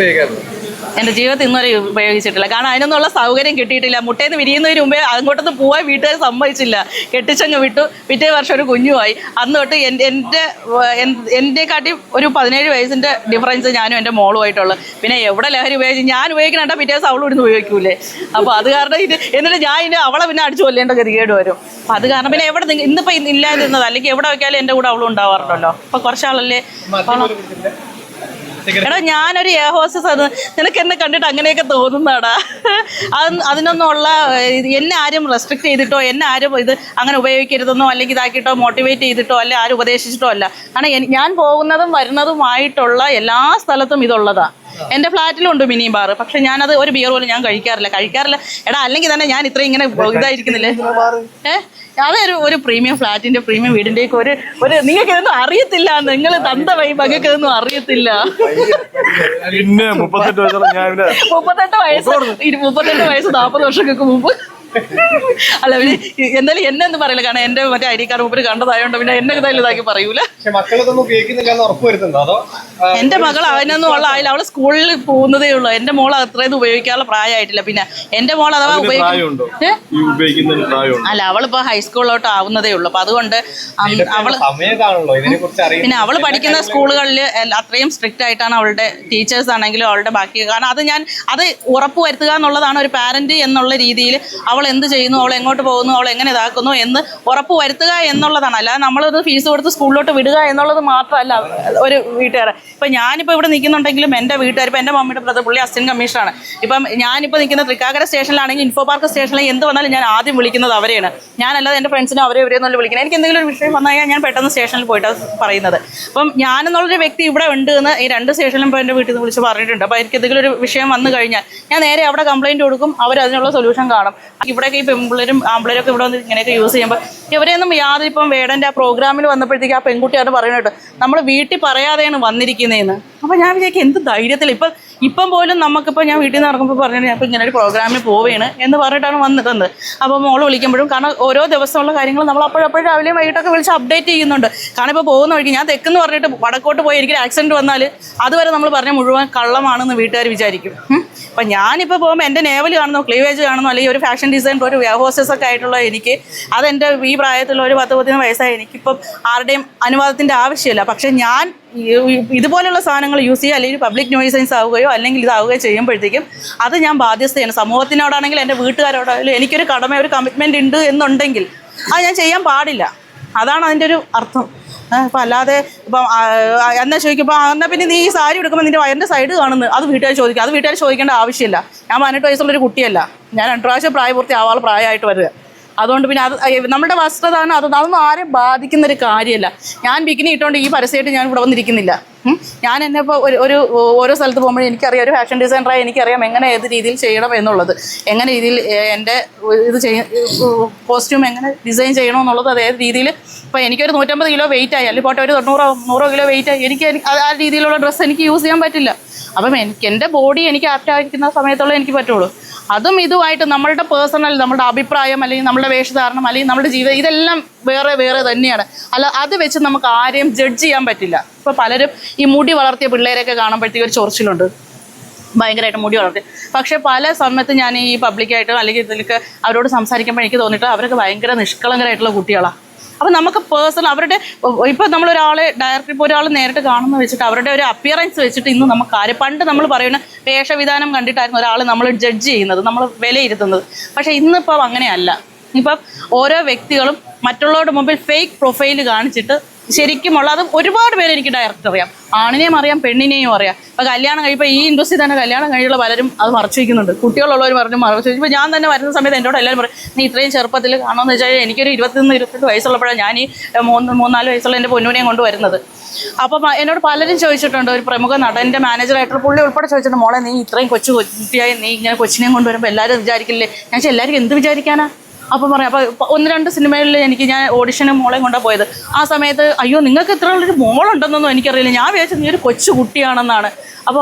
ഉപയോഗിക്കാറുണ്ട്. എന്റെ ജീവിതത്തിൽ ഇന്നുവരെ ഉപയോഗിച്ചിട്ടില്ല. കാരണം അതിനൊന്നുള്ള സൗകര്യം കിട്ടിയിട്ടില്ല. മുട്ടയിൽ നിന്ന് വിരിയുന്നതിന് മുമ്പേ അങ്ങോട്ടൊന്നും പോവാൻ വീട്ടുകാർ സമ്മതിച്ചില്ല. കെട്ടിച്ചങ്ങ് വിട്ടു. പിറ്റേ വർഷം ഒരു കുഞ്ഞുമായി. അന്ന് തൊട്ട് എന്റെ എന്റെ എന്റെ കാട്ടി ഒരു പതിനേഴ് വയസ്സിന്റെ ഡിഫറൻസ് ഞാനും എന്റെ മോളുമായിട്ടുള്ളത് പിന്നെ എവിടെ ലഹരി ഉപയോഗിച്ച് ഞാൻ ഉപയോഗിക്കണ പിറ്റേ ദിവസം അവളും ഇടുന്ന് ഉപയോഗിക്കൂലേ? അപ്പോൾ അത് കാരണം ഇത് എന്നിട്ട് ഞാൻ ഇനി അവളെ പിന്നെ അടിച്ചു കൊല്ലേണ്ട ഗതികേട് വരും. അപ്പോൾ അത് കാരണം പിന്നെ എവിടെ ഇന്നിപ്പോൾ ഇന്ന് ഇല്ലാതിരുന്നത് അല്ലെങ്കിൽ എവിടെ വയ്ക്കാലും എന്റെ കൂടെ അവളും ഉണ്ടാവാറുണ്ടല്ലോ. അപ്പോൾ കുറച്ചാളല്ലേ? എടാ ഞാനൊരു എയർ ഹോസ്റ്റസ് ആണ്. നിനക്ക് എന്നെ കണ്ടിട്ട് അങ്ങനെയൊക്കെ തോന്നുന്നാടാ. അത് അതിനൊന്നുള്ള എന്നെ ആരും റെസ്ട്രിക്ട് ചെയ്തിട്ടോ എന്നെ ആരും ഇത് അങ്ങനെ ഉപയോഗിക്കരുതെന്നോ അല്ലെങ്കിൽ ഇതാക്കിയിട്ടോ മോട്ടിവേറ്റ് ചെയ്തിട്ടോ അല്ലെ ആരും ഉപദേശിച്ചിട്ടോ അല്ല. കാരണം ഞാൻ പോകുന്നതും വരുന്നതുമായിട്ടുള്ള എല്ലാ സ്ഥലത്തും ഇതുള്ളതാ. എന്റെ ഫ്ലാറ്റിലുണ്ട് മിനി ബാർ. പക്ഷെ ഞാനത് ഒരു ബിയർ പോലും ഞാൻ കഴിക്കാറില്ല. കഴിക്കാറില്ല. എടാ അല്ലെങ്കിൽ തന്നെ ഞാൻ ഇത്രയും ഇങ്ങനെ ഇതായിരിക്കുന്നില്ലേ? ഏഹ് അതൊരു ഒരു പ്രീമിയം ഫ്ലാറ്റിന്റെ പ്രീമിയം വീടിന്റെ ഒക്കെ ഒരു ഒരു നിങ്ങൾക്ക് ഇതൊന്നും അറിയത്തില്ല. നിങ്ങൾ തന്ത വൈ മകൾക്ക് ഇതൊന്നും അറിയത്തില്ല. പിന്നെ മുപ്പത്തെട്ട് ഇവിടെ മുപ്പത്തെട്ട് വയസ്സ് മുപ്പത്തെട്ട് വയസ്സ്. നാൽപ്പത് വർഷങ്ങൾക്ക് മുമ്പ് അല്ല പിന്നെ എന്തായാലും എന്നെ ഒന്നും പറയില്ല കാരണം എന്റെ മറ്റേ ഐ ഡി കാർഡ് മുമ്പിൽ കണ്ടതായോണ്ട് പിന്നെ എന്നെ എന്തായാലും ഇതാക്കി പറയൂല. എന്റെ മകൾ അവനൊന്നും ഉള്ള ആയില്ല. അവൾ സ്കൂളിൽ പോകുന്നതേ ഉള്ളൂ. എന്റെ മോൾ അത്രയും ഉപയോഗിക്കാനുള്ള പ്രായമായിട്ടില്ല. പിന്നെ എന്റെ മോൾ അഥവാ ഉപയോഗിക്കും അല്ല അവളിപ്പോ ഹൈസ്കൂളിലോട്ട് ആവുന്നതേ ഉള്ളൂ. അപ്പൊ അതുകൊണ്ട് അവൾ പിന്നെ അവൾ പഠിക്കുന്ന സ്കൂളുകളിൽ അത്രയും സ്ട്രിക്റ്റ് ആയിട്ടാണ് അവളുടെ ടീച്ചേഴ്സ് ആണെങ്കിലും അവളുടെ ബാക്കി. കാരണം അത് ഞാൻ അത് ഉറപ്പ് വരുത്തുക എന്നുള്ളതാണ് ഒരു പാരന്റ് എന്നുള്ള രീതിയിൽ അവൾ എന്ത് ചെയ്യുന്നു? അവൾ എങ്ങോട്ട് പോകുന്നു? അവൾ എങ്ങനെ ഇതാക്കുന്നു എന്ന് ഉറപ്പ് വരുത്തുക എന്നുള്ളതാണ്. അല്ലാതെ നമ്മളത് ഫീസ് കൊടുത്ത് സ്കൂളിലോട്ട് വിടുക എന്നുള്ളത് മാത്രമല്ല ഒരു വീട്ടുകാരെ. ഇപ്പം ഞാനിപ്പോൾ ഇവിടെ നിൽക്കുന്നുണ്ടെങ്കിലും എന്റെ വീട്ടുകാർ ഇപ്പം എന്റെ മമ്മിയുടെ ബ്രദർ പുള്ളി അസിസ്റ്റന്റ് കമ്മീഷനാണ് ഇപ്പം ഞാനിപ്പോൾ നിൽക്കുന്ന തൃക്കാക്കര സ്റ്റേഷനിലാണെങ്കിൽ ഇൻഫോ പാർക്ക് സ്റ്റേഷനിൽ എന്ത് വന്നാലും ഞാൻ ആദ്യം വിളിക്കുന്നത് അവരെയാണ്. ഞാനല്ലാതെ എന്റെ ഫ്രണ്ട്സിനെ അവരെ ഇവരെ എന്നുള്ള വിളിക്കുന്നത് എനിക്ക് എന്തെങ്കിലും ഒരു വിഷയം വന്നു കഴിഞ്ഞാൽ ഞാൻ പെട്ടെന്ന് സ്റ്റേഷനിൽ പോയിട്ട് പറയുന്നത്. അപ്പം ഞാനെന്നുള്ളൊരു വ്യക്തി ഇവിടെ ഉണ്ട് എന്ന് ഈ രണ്ട് സ്റ്റേഷനിലും ഇപ്പോൾ എന്റെ വീട്ടിൽ നിന്ന് വിളിച്ച് പറഞ്ഞിട്ടുണ്ട്. അപ്പോൾ എനിക്ക് എന്തെങ്കിലും ഒരു വിഷയം വന്നു കഴിഞ്ഞാൽ ഞാൻ നേരെ അവിടെ കംപ്ലയിന്റ് കൊടുക്കും. അവർ അതിനുള്ള സൊല്യൂഷൻ കാണും. ഇവിടെയൊക്കെ ഈ പെൺപിള്ളേരും ആമ്പിള്ളേരൊക്കെ ഇവിടെ വന്ന് ഇങ്ങനെയൊക്കെ യൂസ് ചെയ്യുമ്പോൾ ഇവരെയൊന്നും യാതൊരു ഇപ്പം വേടന്റെ ആ പ്രോഗ്രാമിൽ വന്നപ്പോഴത്തേക്ക് ആ പെൺകുട്ടിയാണ് പറയുന്നത് നമ്മൾ വീട്ടിൽ പറയാതെയാണ് വന്നിരിക്കുന്നതെന്ന് അപ്പോൾ ഞാൻ വിചാരിക്കും എന്ത് ധൈര്യത്തിൽ ഇപ്പം ഇപ്പം പോലും നമുക്കിപ്പോൾ ഞാൻ വീട്ടിൽ നിന്ന് ഇറങ്ങുമ്പോൾ പറഞ്ഞു ഞാൻ ഇപ്പോൾ ഇങ്ങനെ ഒരു പ്രോഗ്രാമിൽ പോവുകയാണ് എന്ന് പറഞ്ഞിട്ടാണ് വന്നിട്ടുന്നത് അപ്പോൾ മോൾ വിളിക്കുമ്പോഴും കാരണം ഓരോ ദിവസമുള്ള കാര്യങ്ങൾ നമ്മൾ അപ്പോഴപ്പോഴും രാവിലെയും വൈകിട്ടൊക്കെ വിളിച്ച് അപ്ഡേറ്റ് ചെയ്യുന്നുണ്ട്. കാരണം ഇപ്പോൾ പോകുന്ന വഴിക്ക് ഞാൻ തെക്കെന്ന് പറഞ്ഞിട്ട് വടക്കോട്ട് പോയി എനിക്കൊരു ആക്സിഡന്റ് വന്നാൽ അതുവരെ നമ്മൾ പറഞ്ഞ മുഴുവൻ കള്ളമാണെന്ന് വീട്ടുകാർ വിചാരിക്കും. അപ്പം ഞാനിപ്പോൾ പോകുമ്പോൾ എന്റെ നേവൽ കാണുന്നു ക്ലീവേജ് കാണുന്നു അല്ലെങ്കിൽ ഒരു ഫാഷൻ ഡിസൈൻ ഒരു ഹോസ്റ്റസ് ഒക്കെ ആയിട്ടുള്ള എനിക്ക് അതെന്റെ ഈ പ്രായത്തിലുള്ള ഒരു പത്ത് പതിനൊന്ന് വയസ്സായ എനിക്കിപ്പം ആരുടെയും അനുവാദത്തിന്റെ ആവശ്യമില്ല. പക്ഷേ ഞാൻ ഇതുപോലുള്ള സാധനങ്ങൾ യൂസ് ചെയ്യുക അല്ലെങ്കിൽ പബ്ലിക് നോയിസൻസ് ആവുകയോ അല്ലെങ്കിൽ ഇതാവുകയോ ചെയ്യുമ്പോഴത്തേക്കും അത് ഞാൻ ബാധ്യസ്ഥയാണ്. സമൂഹത്തിനോടാണെങ്കിൽ എന്റെ വീട്ടുകാരോടാണെങ്കിലും എനിക്കൊരു കടമ ഒരു കമ്മിറ്റ്മെന്റ് ഉണ്ട് എന്നുണ്ടെങ്കിൽ അത് ഞാൻ ചെയ്യാൻ പാടില്ല. അതാണ് അതിന്റെ ഒരു അർത്ഥം. അപ്പം അല്ലാതെ ഇപ്പം എന്നാ ചോദിക്കുമ്പോൾ എന്നാൽ പിന്നെ നീ ഈ സാരി എടുക്കുമ്പോൾ നിന്റെ വയറിന്റെ സൈഡ് കാണുന്നു. അത് വീട്ടുകാർ ചോദിക്കുക അത് വീട്ടുകാർ ചോദിക്കേണ്ട ആവശ്യമില്ല. ഞാൻ പതിനെട്ട് വയസ്സുള്ളൊരു കുട്ടിയല്ല. ഞാൻ രണ്ട് പ്രാവശ്യം പ്രായപൂർത്തി ആവാൾ പ്രായമായിട്ട് വരിക. അതുകൊണ്ട് പിന്നെ അത് നമ്മുടെ വസ്ത്രധാരണം അത് അതൊന്നും ആരെയും ബാധിക്കുന്ന ഒരു കാര്യമല്ല ഞാൻ ബിക്കിനി ഇട്ടുകൊണ്ട് ഈ പരസ്യമായിട്ട് ഞാൻ ഇവിടെ വന്നിരിക്കുന്നില്ല. ഞാൻ എന്നെ ഇപ്പോൾ ഒരു ഒരു ഓരോ സ്ഥലത്ത് പോകുമ്പോഴും എനിക്കറിയാം ഒരു ഫാഷൻ ഡിസൈനറായി എനിക്കറിയാം എങ്ങനെ ഏത് രീതിയിൽ ചെയ്യണം എന്നുള്ളത്. എങ്ങനെ രീതിയിൽ എന്റെ ഇത് ചെയ്യ കോസ്റ്റ്യൂം എങ്ങനെ ഡിസൈൻ ചെയ്യണമെന്നുള്ളത് അത് ഏത് രീതിയിൽ ഇപ്പോൾ എനിക്കൊരു നൂറ്റമ്പത് കിലോ വെയിറ്റ് ആയി അല്ലെങ്കിൽ പോട്ടെ ഒരു തൊണ്ണൂറോ നൂറോ കിലോ വെയിറ്റ് ആയി എനിക്ക് ആ രീതിയിലുള്ള ഡ്രസ്സ് എനിക്ക് യൂസ് ചെയ്യാൻ പറ്റില്ല. അപ്പം എനിക്ക് എന്റെ ബോഡി എനിക്ക് ആപ്റ്റ് ആയിരിക്കുന്ന സമയത്തുള്ള എനിക്ക് പറ്റുള്ളൂ. അതും ഇതുമായിട്ട് നമ്മളുടെ പേഴ്സണൽ നമ്മുടെ അഭിപ്രായം അല്ലെങ്കിൽ നമ്മുടെ വേഷധാരണം അല്ലെങ്കിൽ നമ്മുടെ ജീവിതം ഇതെല്ലാം വേറെ വേറെ തന്നെയാണ്. അല്ല അത് വെച്ച് നമുക്ക് ആരെയും ജഡ്ജ് ചെയ്യാൻ പറ്റില്ല. ഇപ്പോൾ പലരും ഈ മുടി വളർത്തിയ പിള്ളേരെയൊക്കെ കാണുമ്പോഴത്തേക്ക് ഒരു ചൊറിച്ചിലുണ്ട്. ഭയങ്കരമായിട്ട് മുടി വളർത്തി. പക്ഷെ പല സമയത്ത് ഞാൻ ഈ പബ്ലിക്കായിട്ട് അല്ലെങ്കിൽ ഇതിലേക്ക് അവരോട് സംസാരിക്കുമ്പോൾ എനിക്ക് തോന്നിയിട്ട് അവരൊക്കെ ഭയങ്കര നിഷ്കളങ്കരായിട്ടുള്ള കുട്ടികളാണ് അപ്പം നമുക്ക് പേഴ്സണൽ അവരുടെ ഇപ്പം നമ്മളൊരാളെ ഡയറക്റ്റ് ഇപ്പോൾ ഒരാൾ നേരിട്ട് കാണുന്ന വെച്ചിട്ട് അവരുടെ ഒരു അപ്പിയറൻസ് വെച്ചിട്ട് ഇന്ന് നമുക്ക് ആര് പണ്ട് നമ്മൾ പറയുന്ന വേഷവിധാനം കണ്ടിട്ടായിരുന്നു ഒരാൾ നമ്മൾ ജഡ്ജ് ചെയ്യുന്നത് നമ്മൾ വിലയിരുത്തുന്നത്. പക്ഷേ ഇന്നിപ്പം അങ്ങനെയല്ല. ഇപ്പം ഓരോ വ്യക്തികളും മറ്റുള്ളവരുടെ മുമ്പിൽ ഫേക്ക് പ്രൊഫൈൽ കാണിച്ചിട്ട് ശരിക്കുമുള്ള അത് ഒരുപാട് പേര് എനിക്ക് ഡയറക്റ്റ് അറിയാം. ആണിനെയും അറിയാം പെണ്ണിനെയും അറിയാം. ഇപ്പം കല്യാണം കഴിയുമ്പോൾ ഈ ഇൻഡസ്ട്രി തന്നെ കല്യാണം കഴിയുള്ള പലരും അത് മറച്ചു വയ്ക്കുന്നുണ്ട് കുട്ടികളുള്ളവർ പറഞ്ഞു മറച്ചു ഇപ്പോൾ ഞാൻ തന്നെ വരുന്ന സമയത്ത് എന്നോട് എല്ലാവരും പറയും നീ ഇത്രയും ചെറുപ്പത്തിൽ കാണുമെന്ന് വെച്ചാൽ എനിക്കൊരു ഇരുപത്തൊന്ന് ഇരുപത്തെട്ട് വയസ്സുള്ളപ്പോഴാണ് ഞാൻ ഈ മൂന്ന് മൂന്നാൽ വയസ്സുള്ള എന്റെ പൊന്നുവിനെയും കൊണ്ട് വരുന്നത്. അപ്പം എന്നോട് പലരും ചോദിച്ചിട്ടുണ്ട്. ഒരു പ്രമുഖ നടന്റെ മാനേജറായിട്ടുള്ള പുള്ളി ഉൾപ്പെടെ ചോദിച്ചിട്ടുണ്ട് മോളെ നീ ഇത്രയും കൊച്ചു കുട്ടിയായി നീ ഇങ്ങനെ കൊച്ചിനെയും കൊണ്ടുവരുമ്പോൾ എല്ലാവരും വിചാരിക്കില്ലേ? ഞാൻ എല്ലാവർക്കും എന്ത് വിചാരിക്കാനാ? അപ്പം പറയാം അപ്പോൾ ഒന്ന് രണ്ട് സിനിമകളിൽ എനിക്ക് ഞാൻ ഓഡിഷനും മോളെയും കൊണ്ടാണ് പോയത്. ആ സമയത്ത് അയ്യോ നിങ്ങൾക്ക് ഇത്ര ഉള്ളൊരു മോളുണ്ടെന്നൊന്നും എനിക്കറിയില്ല. ഞാൻ വിചാരിച്ചത് നീ ഒരു കൊച്ചു കുട്ടിയാണെന്നാണ് അപ്പോൾ